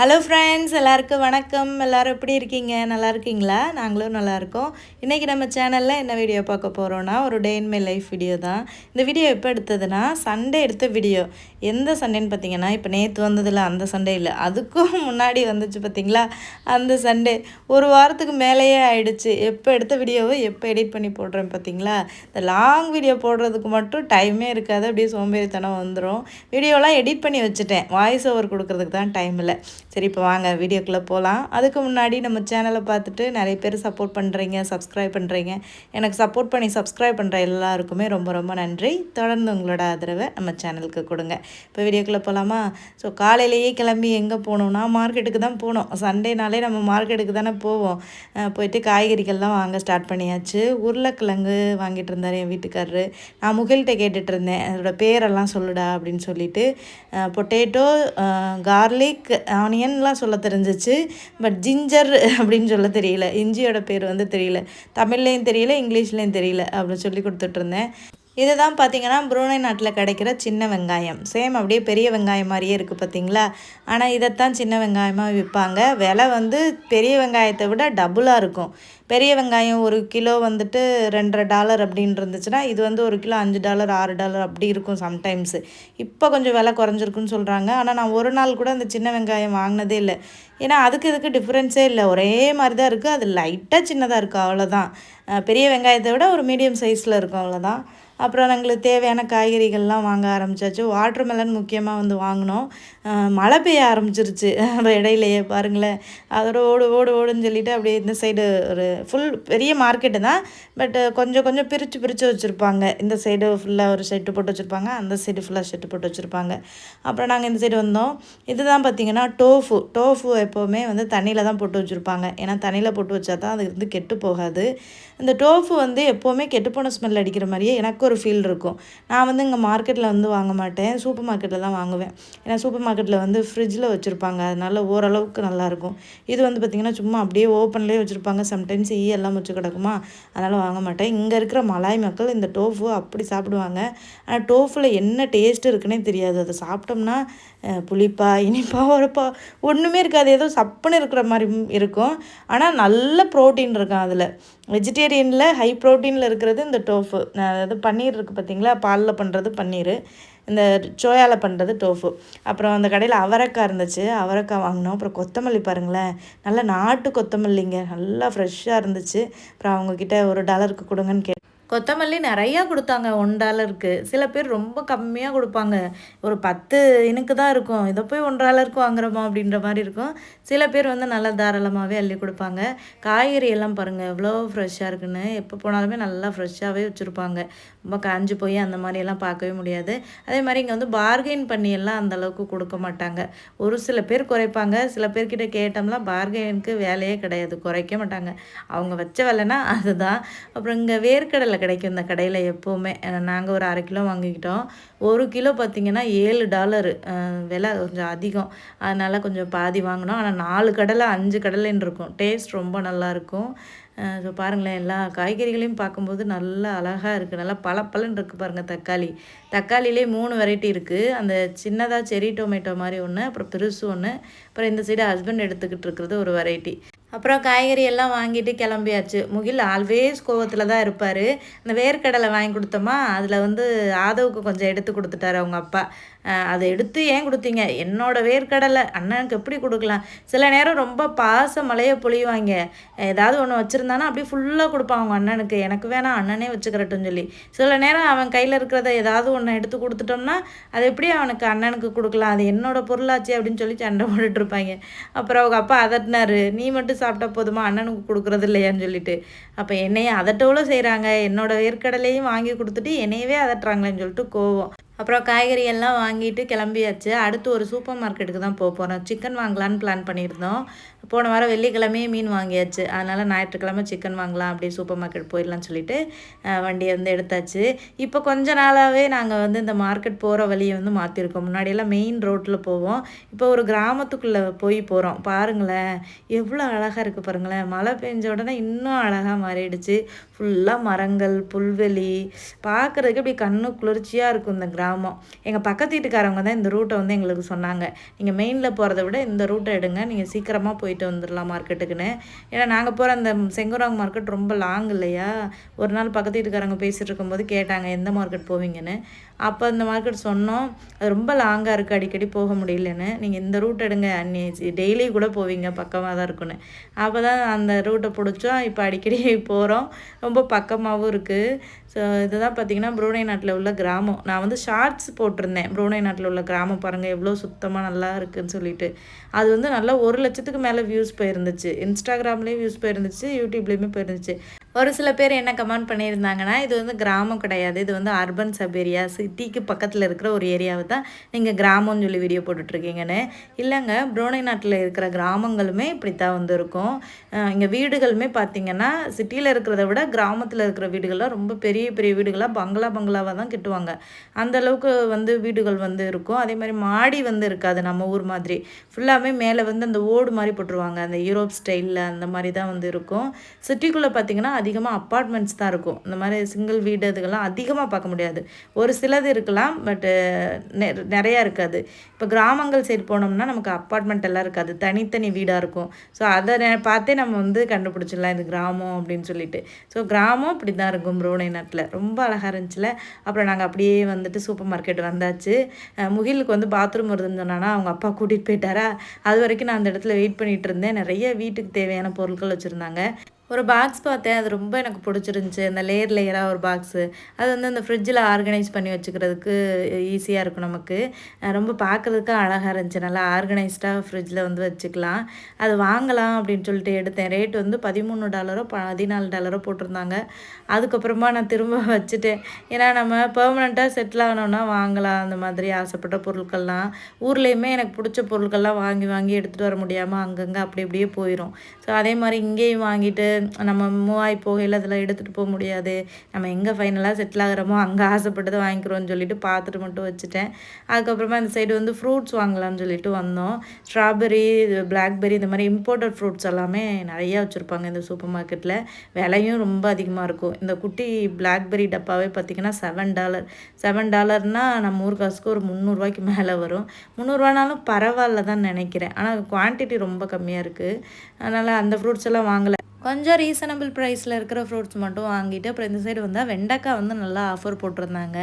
Hello friends எல்லாருக்கும் வணக்கம். எல்லாரும் எப்படி இருக்கீங்க? நல்லா இருக்கீங்களா? நாங்களும் நல்லாயிருக்கோம் இன்றைக்கி நம்ம சேனலில் என்ன வீடியோ பார்க்க போகிறோன்னா ஒரு day in my life video தான். இந்த வீடியோ எப்போ எடுத்ததுன்னா சண்டே எடுத்த வீடியோ எந்த சண்டேன்னு பார்த்தீங்கன்னா இப்போ நேற்று வந்ததில்ல அந்த சண்டே இல்லை. அதுக்கும் முன்னாடி வந்துச்சு பார்த்தீங்களா? அந்த சண்டே. ஒரு வாரத்துக்கு மேலேயே ஆயிடுச்சு. எப்போ எடுத்த வீடியோவை எப்போ எடிட் பண்ணி போடுறேன் பார்த்தீங்களா? இந்த லாங் வீடியோ போடுறதுக்கு மட்டும் டைமே இருக்காது. அப்படியே சோம்பேறித்தனம் வந்துடும் வீடியோலாம் எடிட் பண்ணி வச்சுட்டேன். வாய்ஸ் ஓவர் கொடுக்கறதுக்கு தான் டைம் இல்லை. சரி இப்போ வாங்க வீடியோக்குள்ளே போகலாம் அதுக்கு முன்னாடி நம்ம சேனலை பார்த்துட்டு நிறைய பேர் சப்போர்ட் பண்ணுறீங்க சப்ஸ்கிரைப் பண்ணுறீங்க எனக்கு சப்போர்ட் பண்ணி சப்ஸ்கிரைப் பண்ணுற எல்லாருக்குமே ரொம்ப ரொம்ப நன்றி. தொடர்ந்து உங்களோட ஆதரவை நம்ம சேனலுக்கு கொடுங்க. இப்போ வீடியோக்குள்ளே போகலாமா ஸோ காலையிலேயே கிளம்பி எங்கே போனோம்னா மார்க்கெட்டுக்கு தான் போனோம் சண்டேனாலே நம்ம மார்க்கெட்டுக்கு தானே போவோம். போயிட்டு காய்கறிகள்லாம் வாங்க ஸ்டார்ட் பண்ணியாச்சு. உருளைக்கிழங்கு வாங்கிட்டு இருந்தார் என் வீட்டுக்காரரு. நான் முகில்கிட்ட கேட்டுட்டு இருந்தேன். அதோட பேரெல்லாம் சொல்லுடா அப்படின்னு சொல்லிட்டு. பொட்டேட்டோ கார்லிக் ஆனியன்லாம் சொல்ல தெரிஞ்சிச்சு. பட் ஜிஞ்சர் அப்படின்னு சொல்ல தெரியல. இஞ்சியோட பேர் வந்து தெரியல. தமிழ்லேயும் தெரியல இங்கிலீஷ்லேயும் தெரியல அப்படின்னு சொல்லி கொடுத்துட்ருந்தேன் இது தான் பார்த்தீங்கன்னா புரூனை நாட்டில் கிடைக்கிற சின்ன வெங்காயம். சேம் அப்படியே பெரிய வெங்காயம் மாதிரியே இருக்குது பார்த்தீங்களா? ஆனால் இதைத்தான் சின்ன வெங்காயமாக விற்பாங்க. விலை வந்து பெரிய வெங்காயத்தை விட டபுளாக இருக்கும். பெரிய வெங்காயம் ஒரு கிலோ வந்துட்டு ரெண்டரை டாலர் அப்படின்னு இருந்துச்சுன்னா இது வந்து ஒரு கிலோ அஞ்சு டாலர் ஆறு டாலர் அப்படி இருக்கும் சம்டைம்ஸு இப்போ கொஞ்சம் விலை குறைஞ்சிருக்குன்னு சொல்கிறாங்க ஆனால் நான் ஒரு நாள் கூட அந்த சின்ன வெங்காயம் வாங்கினதே இல்லை. ஏன்னா அதுக்கு இதுக்கு டிஃப்ரென்ஸே இல்லை. ஒரே மாதிரி தான் இருக்குது அது லைட்டாக சின்னதாக இருக்குது அவ்வளோதான் பெரிய வெங்காயத்தை விட ஒரு மீடியம் சைஸில் இருக்கும். அவ்வளோதான் அப்புறம் எங்களுக்கு தேவையான காய்கறிகள்லாம் வாங்க ஆரம்பிச்சாச்சு. வாட்டர் மெலன் முக்கியமாக வந்து வாங்கினோம். மழை பெய்ய ஆரம்பிச்சிருச்சு. அந்த இடையிலையே பாருங்களேன். அதோட ஓடு ஓடு ஓடுன்னு சொல்லிட்டு அப்படியே இந்த சைடு ஒரு ஃபுல் பெரிய மார்க்கெட்டு தான். பட்டு கொஞ்சம் கொஞ்சம் பிரித்து பிரித்து வச்சுருப்பாங்க. இந்த சைடு ஃபுல்லாக ஒரு ஷெட்டு போட்டு வச்சுருப்பாங்க. அந்த சைடு ஃபுல்லாக ஷெட்டு போட்டு வச்சுருப்பாங்க. அப்புறம் நாங்கள் இந்த சைடு வந்தோம். இதுதான் பார்த்தீங்கன்னா டோஃபு டோஃபு எப்போவுமே வந்து தண்ணியில் தான் போட்டு வச்சுருப்பாங்க. ஏன்னா தண்ணியில் போட்டு வச்சா தான் அது வந்து கெட்டு போகாது. இந்த டோஃபு வந்து எப்போவுமே கெட்டுப்போன ஸ்மெல் அடிக்கிற மாதிரியே எனக்கு ஒரு ஃபீல் இருக்கும். நான் வந்து இங்கே மார்க்கெட்டில் வந்து வாங்க மாட்டேன். சூப்பர் மார்க்கெட்டில் தான் வாங்குவேன். ஏன்னா சூப்பர் மார்க்கெட்டில் வந்து ஃப்ரிட்ஜில் வச்சுருப்பாங்க. அதனால ஓரளவுக்கு நல்லாயிருக்கும் இது வந்து பார்த்திங்கன்னா சும்மா அப்படியே ஓப்பன்லேயே வச்சுருப்பாங்க. சம்டைம்ஸ் ஈ எல்லாம் வச்சு கிடக்குமா? அதனால் வாங்க மாட்டேன். இங்கே இருக்கிற மலாய் மக்கள் இந்த டோஃபு அப்படி சாப்பிடுவாங்க. ஆனால் டோஃபில் என்ன டேஸ்ட் இருக்குன்னே தெரியாது. அதை சாப்பிட்டோம்னா புளிப்பா இனிப்பா உரப்பா ஒன்றுமே இருக்காது. ஏதோ சப்புன்னு இருக்கிற மாதிரி இருக்கும். ஆனால் நல்ல ப்ரோட்டீன் இருக்கும் அதில். வெஜிடேரியனில் ஹை ப்ரோட்டீனில் இருக்கிறது இந்த டோஃபு அதாவது பன்னீர் இருக்குது பார்த்தீங்களா பாலில் பண்ணுறது பன்னீர். இந்த சோயாவில் பண்ணுறது டோஃபு அப்புறம் அந்த கடையில் அவரைக்காய் இருந்துச்சு. அவரைக்காய் வாங்கினோம். அப்புறம் கொத்தமல்லி பாருங்களேன். நல்ல நாட்டு கொத்தமல்லிங்க. நல்லா ஃப்ரெஷ்ஷாக இருந்துச்சு. அப்புறம் அவங்கக்கிட்ட ஒரு டாலருக்கு கொடுங்கன்னு கே கொத்தமல்லி நிறையா கொடுத்தாங்க ஒன் டாலருக்கு. சில பேர் ரொம்ப கம்மியாக கொடுப்பாங்க. ஒரு பத்து இனுக்கு தான் இருக்கும். இதை போய் ஒன் டாலருக்கு வாங்குறோமா அப்படின்ற மாதிரி இருக்கும். சில பேர் வந்து நல்லா தாராளமாகவே அள்ளி கொடுப்பாங்க. காய்கறி எல்லாம் பாருங்கள் எவ்வளோ ஃப்ரெஷ்ஷாக இருக்குன்னு. எப்போ போனாலுமே நல்லா ஃப்ரெஷ்ஷாகவே வச்சுருப்பாங்க. ரொம்ப காஞ்சு போய் அந்த மாதிரியெல்லாம் பார்க்கவே முடியாது. அதே மாதிரி இங்கே வந்து பார்கெயின் பண்ணி எல்லாம் அந்த அளவுக்கு கொடுக்க மாட்டாங்க. ஒரு சில பேர் குறைப்பாங்க. சில பேர்கிட்ட கேட்டோம்னா பார்கெயினுக்கு வேலையே கிடையாது. குறைக்க மாட்டாங்க. அவங்க வச்ச வேலைன்னா அதுதான். அப்புறம் இங்கே வேர்க்கடலை கிடைக்கும் இந்த கடையில் எப்போவுமே. நாங்கள் ஒரு அரை கிலோ வாங்கிக்கிட்டோம். ஒரு கிலோ பார்த்திங்கன்னா ஏழு டாலரு விலை கொஞ்சம் அதிகம். அதனால் கொஞ்சம் பாதி வாங்கினோம். ஆனால் நாலு கடலை அஞ்சு கடலைன்னு இருக்கும். டேஸ்ட் ரொம்ப நல்லாயிருக்கும் ஸோ பாருங்களேன் எல்லா காய்கறிகளையும் பார்க்கும்போது நல்லா அழகாக இருக்குது நல்லா பளபளன்னு இருக்குது பாருங்கள் தக்காளி. தக்காளிலே மூணு வெரைட்டி இருக்குது அந்த சின்னதாக செரி டொமேட்டோ மாதிரி ஒன்று அப்புறம் பெருசு ஒன்று அப்புறம் இந்த சைடு ஹஸ்பண்ட் எடுத்துக்கிட்டு இருக்கிறது ஒரு வெரைட்டி அப்புறம் காய்கறி எல்லாம் வாங்கிட்டு கிளம்பியாச்சு. முகில் ஆல்வேஸ் கோவத்தில் தான் இருப்பார். அந்த வேர்க்கடலை வாங்கி கொடுத்தோமா அதில் வந்து ஆதவுக்கு கொஞ்சம் எடுத்து கொடுத்துட்டாரு அவங்க அப்பா. அதை எடுத்து ஏன் கொடுத்தீங்க? என்னோடய வேர்க்கடலை அண்ணனுக்கு எப்படி கொடுக்கலாம்? சில நேரம் ரொம்ப பாச மழையை பொழிவாங்க. ஏதாவது ஒன்று வச்சுருந்தானா அப்படியே ஃபுல்லாக கொடுப்பான் அவங்க அண்ணனுக்கு. எனக்கு வேணாம் அண்ணனே வச்சுக்கிறட்டும் சொல்லி. சில நேரம் அவன் கையில் இருக்கிறத ஏதாவது ஒன்று எடுத்து கொடுத்துட்டோம்னா அது எப்படி அவனுக்கு அண்ணனுக்கு கொடுக்கலாம். அது என்னோடய பொருளாச்சு அப்படின்னு சொல்லி சண்டை போட்டுட்ருப்பாங்க அப்புறம் அவங்க அப்பா அதட்டினார் நீ மட்டும் சாப்பிட்டா போதுமா? அண்ணனுக்கு கொடுக்குறது இல்லையான்னு சொல்லிட்டு. அப்போ என்னையே அதட்டவுல செய்கிறாங்க என்னோட வேர்க்கடலையும் வாங்கி கொடுத்துட்டு என்னையவே அதட்டுறாங்களேன்னு சொல்லிட்டு கோவம். அப்புறம் காய்கறி எல்லாம் வாங்கிட்டு கிளம்பியாச்சு. அடுத்து ஒரு சூப்பர் மார்க்கெட்டுக்கு தான் போக போகிறோம் சிக்கன் வாங்கலான்னு பிளான் பண்ணியிருந்தோம். போன வாரம் வெள்ளிக்கிழமையே மீன் வாங்கியாச்சு. அதனால் ஞாயிற்றுக்கிழமை சிக்கன் வாங்கலாம் அப்படியே சூப்பர் மார்க்கெட் போயிடலாம்னு சொல்லிட்டு வண்டியை வந்து எடுத்தாச்சு. இப்போ கொஞ்ச நாளாகவே நாங்கள் வந்து இந்த மார்க்கெட் போகிற வழியை வந்து மாற்றிருக்கோம் முன்னாடியெல்லாம் மெயின் ரோட்டில் போவோம். இப்போ ஒரு கிராமத்துக்குள்ளே போய் போகிறோம் பாருங்களேன் எவ்வளோ அழகாக இருக்குது பாருங்களேன். மழை பெஞ்ச உடனே இன்னும் அழகாக மாறிடுச்சு. ஃபுல்லாக மரங்கள் புல்வெளி. பார்க்குறதுக்கு அப்படி கண்ணு குளிர்ச்சியாக இருக்கும் இந்த கிராமம். எங்கள் பக்கத்து வீட்டுக்காரவங்க தான் இந்த ரூட்டை வந்து எங்களுக்கு சொன்னாங்க. நீங்கள் மெயினில் போகிறத விட இந்த ரூட்டை எடுங்க. நீங்கள் சீக்கிரமாக போய் போயிட்டு வந்துடலாம் மார்க்கெட்டுக்குன்னு. ஏன்னா நாங்கள் போகிற அந்த செங்குராங் மார்க்கெட் ரொம்ப லாங் இல்லையா? ஒரு நாள் பக்கத்து வீட்டுக்காரங்க பேசிகிட்டு இருக்கும்போது கேட்டாங்க எந்த மார்க்கெட் போவீங்கன்னு? அப்போ அந்த மார்க்கெட் சொன்னோம் அது ரொம்ப லாங்காக இருக்குது அடிக்கடி போக முடியலன்னு. நீங்கள் இந்த ரூட் எடுங்க அன்னி டெய்லி கூட போவீங்க பக்கமாக தான் இருக்குன்னு அப்போ தான் அந்த ரூட்டை பிடிச்சோம் இப்போ அடிக்கடி போகிறோம் ரொம்ப பக்கமாகவும் இருக்குது ஸோ இதுதான் பார்த்திங்கன்னா ப்ரூனை நாட்டில் உள்ள கிராமம். நான் வந்து ஷார்ட்ஸ் போட்டிருந்தேன். ப்ரூனை நாட்டில் உள்ள கிராமம் பாருங்கள் எவ்வளோ சுத்தமாக நல்லா இருக்குதுன்னு சொல்லிட்டு. அது வந்து நல்லா ஒரு லட்சத்துக்கு மேலே வியூஸ் போயிருந்துச்சு. இன்ஸ்டாகிராம்லேயும் வியூஸ் போயிருந்துச்சு யூடியூப்லேயுமே போயிருந்துச்சு. ஒரு சில பேர் என்ன கமெண்ட் பண்ணியிருந்தாங்கன்னா இது வந்து கிராமம் கிடையாது. இது வந்து அர்பன் சப் ஏரியா சிட்டிக்கு பக்கத்தில் இருக்கிற ஒரு ஏரியாவை தான் நீங்கள் கிராமம்னு சொல்லி வீடியோ போட்டுட்ருக்கீங்கன்னு. இல்லைங்க புரோனை நாட்டில் இருக்கிற கிராமங்களுமே இப்படி தான் வந்து இருக்கும் இங்கே வீடுகளுமே பார்த்திங்கன்னா சிட்டியில் இருக்கிறத விட கிராமத்தில் இருக்கிற வீடுகள்லாம் ரொம்ப பெரிய பெரிய வீடுகளாக பங்களா பங்களாவாக தான் கட்டுவாங்க. அந்தளவுக்கு வந்து வீடுகள் வந்து இருக்கும். அதே மாதிரி மாடி வந்து இருக்காது நம்ம ஊர் மாதிரி. ஃபுல்லாகவே மேலே வந்து அந்த ஓடு மாதிரி போட்டுருவாங்க. அந்த யூரோப் ஸ்டைலில் அந்த மாதிரி தான் வந்து இருக்கும். சிட்டிக்குள்ளே பார்த்திங்கன்னா அதிகமாக அப்பார்ட்மெண்ட்ஸ் தான் இருக்கும். இந்த மாதிரி சிங்கிள் வீடு இதுக்கெல்லாம் அதிகமாக பார்க்க முடியாது. ஒரு சிலது இருக்கலாம் பட்டு நிறையா இருக்காது. இப்போ கிராமங்கள் சைடு போனோம்னா நமக்கு அப்பார்ட்மெண்ட் எல்லாம் இருக்காது. தனித்தனி வீடாக இருக்கும். ஸோ அதை பார்த்தே நம்ம வந்து கண்டுபிடிச்சிடலாம் இது கிராமம் அப்படின்னு சொல்லிட்டு. ஸோ கிராமம் இப்படி தான் இருக்கும் ப்ரோனை நாட்டில். ரொம்ப அழகாக இருந்துச்சுல. அப்புறம் நாங்கள் அப்படியே வந்துட்டு சூப்பர் மார்க்கெட் வந்தாச்சு. முகிலுக்கு வந்து பாத்ரூம் வருதுன்னு சொன்னானா அவங்க அப்பா கூட்டிகிட்டு போயிட்டாரா? அது வரைக்கும் நான் அந்த இடத்துல வெயிட் பண்ணிகிட்டு இருந்தேன். நிறைய வீட்டுக்கு தேவையான பொருட்கள் வச்சுருந்தாங்க. ஒரு பாக்ஸ் பார்த்தேன். அது ரொம்ப எனக்கு பிடிச்சிருந்துச்சி. அந்த லேயர் லேயராக ஒரு பாக்ஸு அது வந்து அந்த ஃப்ரிட்ஜில் ஆர்கனைஸ் பண்ணி வச்சுக்கிறதுக்கு ஈஸியாக இருக்கும் நமக்கு. ரொம்ப பார்க்குறதுக்கு அழகாக இருந்துச்சு. நல்லா ஆர்கனைஸ்டாக ஃப்ரிட்ஜில் வந்து வச்சுக்கலாம். அது வாங்கலாம் அப்படின்னு சொல்லிட்டு எடுத்தேன். ரேட் வந்து பதிமூணு டாலரோ பதினாலு டாலரோ போட்டிருந்தாங்க. அதுக்கப்புறமா நான் திரும்ப வச்சுட்டேன். ஏன்னா நம்ம பெர்மனெண்ட்டாக செட்டில் ஆனோன்னா வாங்கலாம். அந்த மாதிரி ஆசைப்பட்ட பொருட்கள்லாம். ஊர்லேயுமே எனக்கு பிடிச்ச பொருட்கள்லாம் வாங்கி வாங்கி எடுத்துகிட்டு வர முடியாமல் அங்கங்கே அப்படி அப்படியே போயிடும் ஸோ அதே மாதிரி இங்கேயும் வாங்கிட்டு நம்ம மூவாய் போகையில் அதெல்லாம் எடுத்துகிட்டு போக முடியாது. நம்ம எங்கே ஃபைனலாக செட்டில் ஆகிறோமோ அங்கே ஆசைப்பட்டதை வாங்கிக்கிறோன்னு சொல்லிட்டு பார்த்துட்டு மட்டும் வச்சுட்டேன். அதுக்கப்புறமா இந்த சைடு வந்து ஃப்ரூட்ஸ் வாங்கலாம்னு சொல்லிட்டு வந்தோம். ஸ்ட்ராபெரி பிளாக்பெரி இந்த மாதிரி இம்போர்ட்டட் ஃப்ரூட்ஸ் எல்லாமே நிறையா வச்சுருப்பாங்க இந்த சூப்பர் மார்க்கெட்டில் விலையும் ரொம்ப அதிகமாக இருக்கும். இந்த குட்டி பிளாக்பெரி டப்பாவே பார்த்திங்கன்னா செவன் டாலர் செவன் டாலர்னால் நம்ம ஊர் காசுக்கு ஒரு முந்நூறுரூவாய்க்கு மேலே வரும். முந்நூறுவானாலும் பரவாயில்ல தான் நினைக்கிறேன். ஆனால் குவான்டிட்டி ரொம்ப கம்மியாக இருக்குது அதனால் அந்த ஃப்ரூட்ஸ் எல்லாம் வாங்கலை. கொஞ்சம் ரீசனபிள் ப்ரைஸில் இருக்கிற ஃப்ரூட்ஸ் மட்டும் வாங்கிட்டு அப்புறம் இந்த சைடு வந்தால் வெண்டைக்காய் வந்து நல்லா ஆஃபர் போட்டிருந்தாங்க.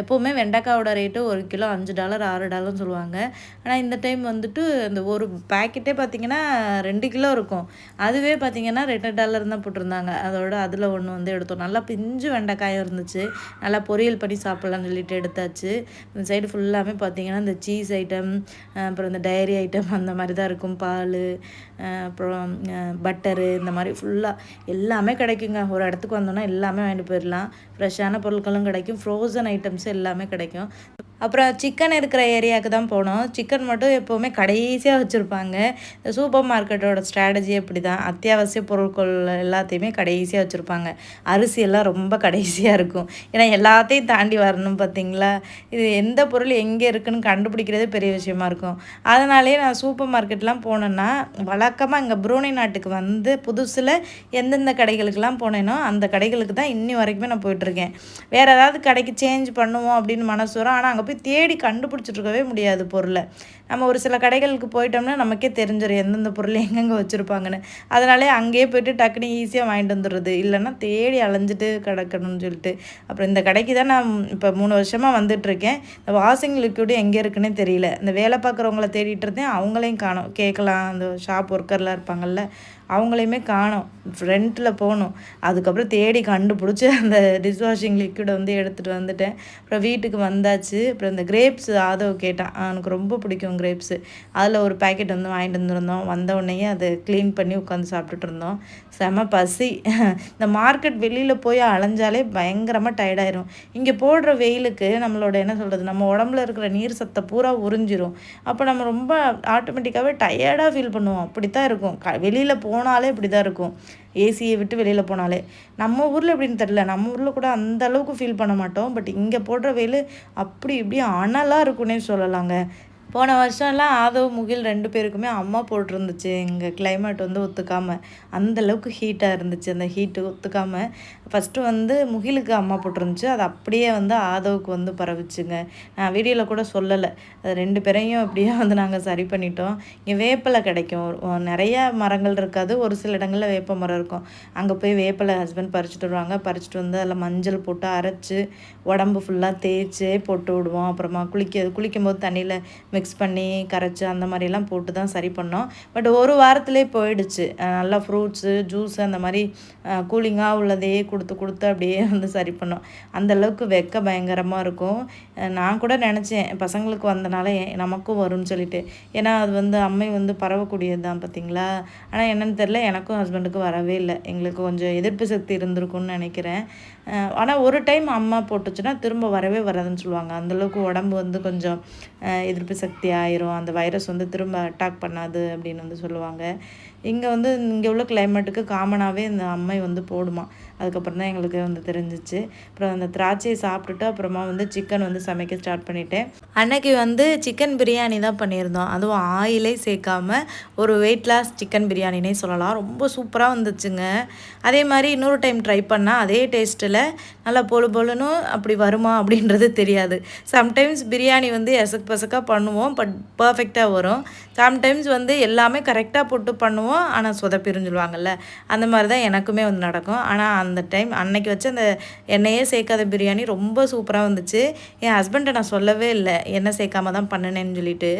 எப்போவுமே வெண்டைக்காயோட ரேட்டு ஒரு கிலோ அஞ்சு டாலர் ஆறு டாலர்னு சொல்லுவாங்க. ஆனால் இந்த டைம் வந்துட்டு இந்த ஒரு பேக்கெட்டே பார்த்திங்கன்னா ரெண்டு கிலோ இருக்கும். அதுவே பார்த்திங்கன்னா ரெண்டு டாலர் தான் போட்டிருந்தாங்க. அதோட அதில் ஒன்று வந்து எடுத்தோம். நல்லா பிஞ்சு வெண்டைக்காயும் இருந்துச்சு. நல்லா பொரியல் பண்ணி சாப்பிட்லான்னு சொல்லிட்டு எடுத்தாச்சு. இந்த சைடு ஃபுல்லாமே பார்த்திங்கன்னா இந்த சீஸ் ஐட்டம் அப்புறம் இந்த டைரி ஐட்டம் அந்த மாதிரி தான் இருக்கும். பால் அப்புறம் பட்டரு இந்த மாதிரி ஃபுல்லாக எல்லாமே கிடைக்குங்க. ஒரு இடத்துக்கு வந்தோன்னா எல்லாமே வாங்கிட்டு போயிடலாம். ஃப்ரெஷ்ஷான பொருட்களும் கிடைக்கும். ஃப்ரோசன் ஐட்டம்ஸ் எல்லாமே கிடைக்கும். அப்புறம் சிக்கன் இருக்கிற ஏரியாவுக்கு தான் போனோம். சிக்கன் மட்டும் எப்போவுமே கடைசியாக வச்சுருப்பாங்க. இந்த சூப்பர் மார்க்கெட்டோட ஸ்ட்ராட்டஜி அப்படி தான் அத்தியாவசிய பொருட்கள் எல்லாத்தையுமே கடைசியாக வச்சுருப்பாங்க. அரிசி எல்லாம் ரொம்ப கடைசியாக இருக்கும். ஏன்னா எல்லாத்தையும் தாண்டி வரணும் பார்த்தீங்களா இது எந்த பொருள் எங்கே இருக்குன்னு கண்டுபிடிக்கிறதே பெரிய விஷயமா இருக்கும். அதனாலேயே நான் சூப்பர் மார்க்கெட்லாம் போனேன்னா வழக்கமாக இங்கே புரூனி நாட்டுக்கு வந்து புதுசில் எந்தெந்த கடைகளுக்கெல்லாம் போனேனோ அந்த கடைகளுக்கு தான் இன்னி வரைக்குமே நான் போயிட்டுருக்கேன். வேறு ஏதாவது கடைக்கு சேஞ்ச் பண்ணுவோம் அப்படின்னு மனசு வரும். ஆனால் அங்கே போய் தேடி கண்டுபிடிச்சிட்ருக்கவே முடியாது பொருளை. நம்ம ஒரு சில கடைகளுக்கு போயிட்டோம்னா நமக்கே தெரிஞ்சிடும் எந்தெந்த பொருள் எங்கெங்கே வச்சுருப்பாங்கன்னு. அதனாலே அங்கேயே போயிட்டு டக்குனு ஈஸியாக வாங்கிட்டு வந்துடுறது. இல்லைன்னா தேடி அலைஞ்சிட்டு கிடக்கணும்னு சொல்லிட்டு. அப்புறம் இந்த கடைக்கு தான் நான் இப்போ மூணு வருஷமாக வந்துட்டுருக்கேன். இந்த வாஷிங் லிக்விடு எங்கே இருக்குன்னே தெரியல. இந்த வேலை பார்க்குறவங்கள தேடிட்டு இருந்தேன். அவங்களையும் காணும். கேட்கலாம். அந்த ஷாப் ஒர்க்கர்லாம் இருப்பாங்கல்ல. அவங்களையுமே காணும். ஃப்ரெண்ட்டில் போகணும் அதுக்கப்புறம் தேடி கண்டுபிடிச்சி அந்த டிஷ்வாஷிங் லிக்விடை வந்து எடுத்துகிட்டு வந்துட்டேன். அப்புறம் வீட்டுக்கு வந்தாச்சு. அப்புறம் இந்த கிரேப்ஸ் ஆதவ கேட்டான். எனக்கு ரொம்ப பிடிக்கும் கிரேப்ஸு அதில் ஒரு பேக்கெட் வந்து வாங்கிட்டு வந்துருந்தோம். வந்த உடனேயே அதை க்ளீன் பண்ணி உட்காந்து சாப்பிட்டுட்டு இருந்தோம். செம பசி. இந்த மார்க்கெட் வெளியில் போய் அலைஞ்சாலே பயங்கரமாக டயர்டாயிரும் இங்கே போடுற வெயிலுக்கு நம்மளோட என்ன சொல்கிறது நம்ம உடம்புல இருக்கிற நீர் சத்தை பூரா உறிஞ்சிரும். அப்போ நம்ம ரொம்ப ஆட்டோமேட்டிக்காகவே டயர்டாக ஃபீல் பண்ணுவோம். அப்படி தான் இருக்கும். க வெளியில் போனாலே இப்படி தான் இருக்கும் ஏசியை விட்டு வெளியில் போனாலே. நம்ம ஊரில் எப்படின்னு தெரில நம்ம ஊரில் கூட அந்த அளவுக்கு ஃபீல் பண்ண மாட்டோம். பட் இங்கே போடுற வெயில் அப்படி இப்படி அனலாக இருக்குன்னே சொல்லலாங்க. போன வருஷம்லாம் ஆதவ் முகில் ரெண்டு பேருக்குமே அம்மா போட்டிருந்துச்சு. எங்கள் கிளைமேட் வந்து ஒத்துக்காமல் அந்தளவுக்கு ஹீட்டாக இருந்துச்சு. அந்த ஹீட்டு ஒத்துக்காமல் ஃபஸ்ட்டு வந்து முகிலுக்கு அம்மா போட்டிருந்துச்சு. அது அப்படியே வந்து ஆதவுக்கு வந்து பரவிச்சுங்க. நான் வீடியோவில் கூட சொல்லலை. அது ரெண்டு பேரையும் அப்படியே வந்து நாங்கள் சரி பண்ணிட்டோம். இங்கே வேப்பிலை கிடைக்கும். நிறைய மரங்கள் இருக்காது. ஒரு சில இடங்களில் வேப்ப மரம் இருக்கும். அங்கே போய் வேப்பிலை ஹஸ்பண்ட் பறிச்சுட்டு வருவாங்க. பறிச்சுட்டு வந்து அதில் மஞ்சள் போட்டு அரைச்சி உடம்பு ஃபுல்லாக தேய்ச்சி போட்டு விடுவோம். அப்புறமா குளிக்க குளிக்கும் போது தண்ணியில் மிக்ஸ் பண்ணி கரைச்சி அந்த மாதிரிலாம் போட்டு தான் சரி பண்ணோம். பட் ஒரு வாரத்துலேயே போயிடுச்சு. நல்லா ஃப்ரூட்ஸு ஜூஸ் அந்த மாதிரி கூலிங்காக உள்ளதையே கொடுத்து கொடுத்து அப்படியே வந்து சரி பண்ணோம். அந்தளவுக்கு வெக்க பயங்கரமாக இருக்கும். நான் கூட நினச்சேன் பசங்களுக்கு வந்தனால நமக்கும் வரும்னு சொல்லிட்டு. ஏன்னா அது வந்து அம்மை வந்து பரவக்கூடியது தான் பார்த்தீங்களா ஆனால் என்னென்னு தெரில எனக்கும் ஹஸ்பண்டுக்கும் வரவே இல்லை. எங்களுக்கு கொஞ்சம் எதிர்ப்பு சக்தி இருந்திருக்கும்னு நினைக்கிறேன். ஆனால் ஒரு டைம் அம்மா போட்டுச்சுன்னா திரும்ப வரவே வராதுன்னு சொல்லுவாங்க. அந்தளவுக்கு உடம்பு வந்து கொஞ்சம் எதிர்ப்பு சக்தி ஆயிரும். அந்த வைரஸ் வந்து திரும்ப அட்டாக் பண்ணாது அப்படின்னு வந்து சொல்லுவாங்க. இங்கே வந்து இங்கே உள்ள கிளைமேட்டுக்கு காமனாகவே இந்த அம்மை வந்து போடுமா. அதுக்கப்புறம் தான் எங்களுக்கு வந்து தெரிஞ்சிச்சு. அப்புறம் அந்த திராட்சையை சாப்பிட்டுட்டு அப்புறமா வந்து சிக்கன் வந்து சமைக்க ஸ்டார்ட் பண்ணிட்டேன். அன்னைக்கு வந்து சிக்கன் பிரியாணி தான் பண்ணியிருந்தோம். அதுவும் ஆயிலே சேர்க்காம ஒரு வெயிட் லாஸ் சிக்கன் பிரியாணினே சொல்லலாம். ரொம்ப சூப்பராக வந்துச்சுங்க. அதே மாதிரி இன்னொரு டைம் ட்ரை பண்ணால் அதே டேஸ்ட்டில் நல்லா பொழு பொழுன்னு அப்படி வருமா அப்படின்றது தெரியாது. சம்டைம்ஸ் பிரியாணி வந்து எசக் பசக்காக பண்ணுவோம் பட் பர்ஃபெக்டாக வரும். சம்டைம்ஸ் வந்து எல்லாமே கரெக்டாக போட்டு பண்ணுவோம் ஆனால் சொதப்பிரும் அந்த மாதிரி தான் எனக்குமே வந்து நடக்கும். ஆனால் அந்த டைம் அன்னைக்கு வச்சு அந்த எண்ணெயே சேர்க்காத பிரியாணி ரொம்ப சூப்பராக வந்துச்சு. என் ஹஸ்பண்டை நான் சொல்லவே இல்லை எண்ணெய் சேர்க்காம தான் பண்ணினேன்னு சொல்லிட்டு.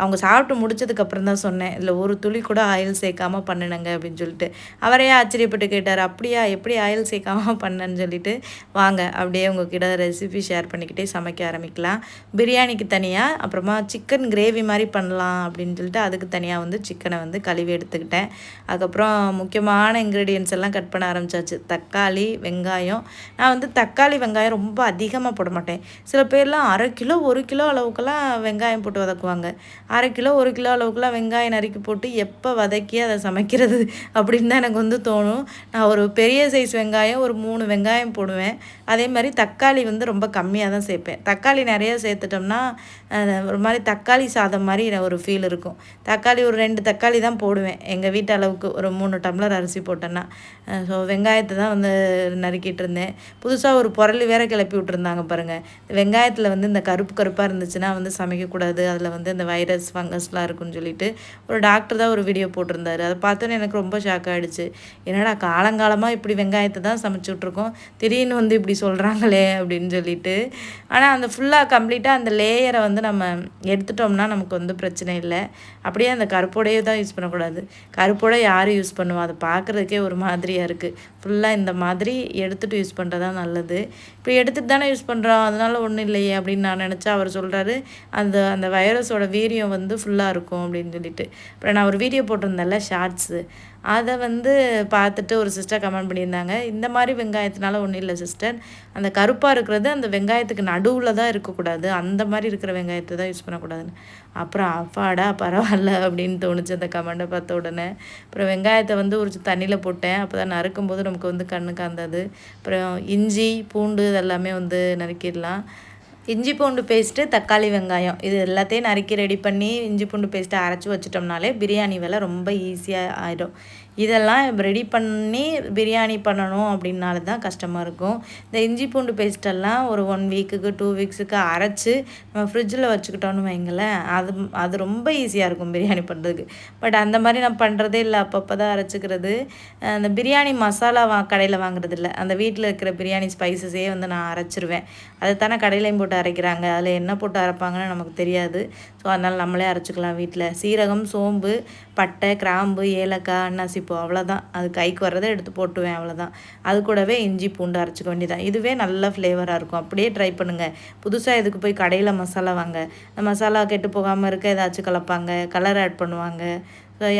அவங்க சாப்பிட்டு முடிச்சதுக்கப்புறம் தான் சொன்னேன் இல்லை ஒரு துளி கூட ஆயில் சேர்க்காம பண்ணினங்க அப்படின்னு சொல்லிட்டு. அவரே ஆச்சரியப்பட்டு கேட்டார் அப்படியா எப்படி ஆயில் சேர்க்காம பண்ணேன்னு? சொல்லிட்டு. வாங்க அப்படியே உங்ககிட்ட ரெசிபி ஷேர் பண்ணிக்கிட்டே சமைக்க ஆரம்பிக்கலாம். பிரியாணிக்கு தனியாக அப்புறமா சிக்கன் கிரேவி மாதிரி பண்ணலாம் அப்படின்னு சொல்லிட்டு அதுக்கு தனியாக வந்து சிக்கனை வந்து கழுவி எடுத்துக்கிட்டேன். அதுக்கப்புறம் முக்கியமான இன்க்ரீடியன்ஸ் எல்லாம் கட் பண்ண ஆரம்பிச்சாச்சு. தக்காளி வெங்காயம். நான் வந்து தக்காளி வெங்காயம் ரொம்ப அதிகமாக போட மாட்டேன். சில பேர்லாம் அரை கிலோ ஒரு கிலோ அளவுக்குலாம் வெங்காயம் போட்டு வதக்குவாங்க. அரை கிலோ ஒரு கிலோ அளவுக்குலாம் வெங்காயம் நறுக்கி போட்டு எப்போ வதக்கி அதை சமைக்கிறது அப்படின்னு தான் எனக்கு வந்து தோணும். நான் ஒரு பெரிய சைஸ் வெங்காயம் ஒரு மூணு வெங்காயம் போடுவேன். அதே மாதிரி தக்காளி வந்து ரொம்ப கம்மியாக தான் சேர்ப்பேன். தக்காளி நிறைய சேர்த்துட்டோம்னா ஒரு மாதிரி தக்காளி சாதம் மாதிரி ஒரு ஃபீல் இருக்கும். தக்காளி ஒரு ரெண்டு தக்காளி தான் போடுவேன். எங்கள் வீட்டு அளவுக்கு ஒரு மூணு டம்ளர் அரிசி போட்டேன்னா. ஸோ வெங்காயத்தை தான் வந்து நறுக்கிட்டு இருந்தேன். புதுசாக ஒரு புரளி வேற கிளப்பி விட்டுருந்தாங்க பாருங்கள் வெங்காயத்தில் வந்து இந்த கருப்பு கருப்பாக இருந்துச்சுன்னா வந்து சமைக்கக்கூடாது. அதில் வந்து இந்த வைரஸ் ஃபங்கஸ்லாம் இருக்குன்னு சொல்லிட்டு ஒரு டாக்டர் தான் ஒரு வீடியோ போட்டிருந்தாரு. அதை பார்த்தோன்னே எனக்கு ரொம்ப ஷாக் ஆகிடுச்சு என்னடா காலங்காலமாக இப்படி வெங்காயத்தை தான் சமைச்சுட்ருக்கோம் திடீர்னு வந்து வந்து இப்படி சொல்கிறாங்களே அப்படின்னு சொல்லிட்டு. ஆனால் அந்த ஃபுல்லாக கம்ப்ளீட்டாக அந்த லேயரை வந்து நம்ம எடுத்துட்டோம்னா நமக்கு வந்து பிரச்சனை இல்லை. அப்படியே அந்த கருப்போடையே தான் யூஸ் பண்ணக்கூடாது. கருப்போட யார் யூஸ் பண்ணுவோம் அதை பார்க்குறதுக்கே ஒரு மாதிரியாக இருக்குது ஃபுல்லாக இந்த மாதிரி எடுத்துகிட்டு யூஸ் பண்ணுறது நல்லது. இப்போ எடுத்துகிட்டு தானே யூஸ் பண்ணுறோம் அதனால் ஒன்றும் இல்லையே அப்படின்னு நான் நினச்சா அவர் சொல்கிறாரு அந்த அந்த வைரஸோட வீரியம் வந்து ஃபுல்லாக இருக்கும் அப்படின்னு சொல்லிட்டு. அப்புறம் நான் ஒரு வீடியோ போட்டிருந்தேன்ல ஷார்ட்ஸு அதை வந்து பார்த்துட்டு ஒரு சிஸ்டர் கமெண்ட் பண்ணியிருந்தாங்க. இந்த மாதிரி வெங்காயத்தினால ஒன்றும் இல்லை சிஸ்டர் அந்த கருப்பாக இருக்கிறது அந்த வெங்காயத்துக்கு நடுவில் தான் இருக்கக்கூடாது. அந்த மாதிரி இருக்கிற வெங்காயத்தை தான் யூஸ் பண்ணக்கூடாதுன்னு. அப்புறம் அப்பாடா பரவாயில்ல அப்படின்னு தோணுச்சு அந்த கமெண்டை பார்த்த உடனே. அப்புறம் வெங்காயத்தை வந்து ஒரு தண்ணியில் போட்டேன். அப்போ தான் நறுக்கும்போது நமக்கு வந்து கண்ணு காந்தது. அப்புறம் இஞ்சி பூண்டு இதெல்லாமே வந்து நறுக்கிடலாம். இஞ்சி பூண்டு பேஸ்ட்டு தக்காளி வெங்காயம். இது எல்லாத்தையும் நறுக்கி ரெடி பண்ணி இஞ்சி பூண்டு பேஸ்ட்டை அரைச்சி வச்சிட்டோம்னாலே பிரியாணி வேலை ரொம்ப ஈஸியாக ஆகிடும் இதெல்லாம் ரெடி பண்ணி பிரியாணி பண்ணணும் அப்படின்னால தான் கஷ்டமாக இருக்கும். இந்த இஞ்சி பூண்டு பேஸ்ட்டெல்லாம் ஒரு ஒன் வீக்குக்கு டூ வீக்ஸுக்கு அரைச்சி நம்ம ஃப்ரிட்ஜில் வச்சுக்கிட்டோன்னு வைங்களேன் அது அது ரொம்ப ஈஸியாக இருக்கும் பிரியாணி பண்ணுறதுக்கு பட் அந்த மாதிரி நான் பண்ணுறதே இல்லை. அப்பப்போ தான் அரைச்சிக்கிறது. அந்த பிரியாணி மசாலா வா கடையில் வாங்குறது இல்லை. அந்த வீட்டில் இருக்கிற பிரியாணி ஸ்பைசஸே வந்து நான் அரைச்சிருவேன். அதை தானே கடையிலையும் போட்டு அரைக்கிறாங்க. அதில் என்ன போட்டு அரைப்பாங்கன்னு நமக்கு தெரியாது. ஸோ அதனால் நம்மளே அரைச்சிக்கலாம் வீட்டில் சீரகம் சோம்பு பட்டை கிராம்பு ஏலக்காய் அன்னாசிப்பூ அவ்வளோதான் அது கைக்கு வர்றதை எடுத்து போட்டுவேன் அவ்வளோதான் அது கூடவே இஞ்சி பூண்டு அரைச்சிக்க வேண்டியதான் இதுவே நல்ல ஃப்ளேவராக இருக்கும். அப்படியே ட்ரை பண்ணுங்கள் புதுசாக இதுக்கு போய் கடையில் மசாலா வாங்க. அந்த மசாலா கெட்டு போகாமல் இருக்க ஏதாச்சும் கலப்பாங்க. கலர் ஆட் பண்ணுவாங்க.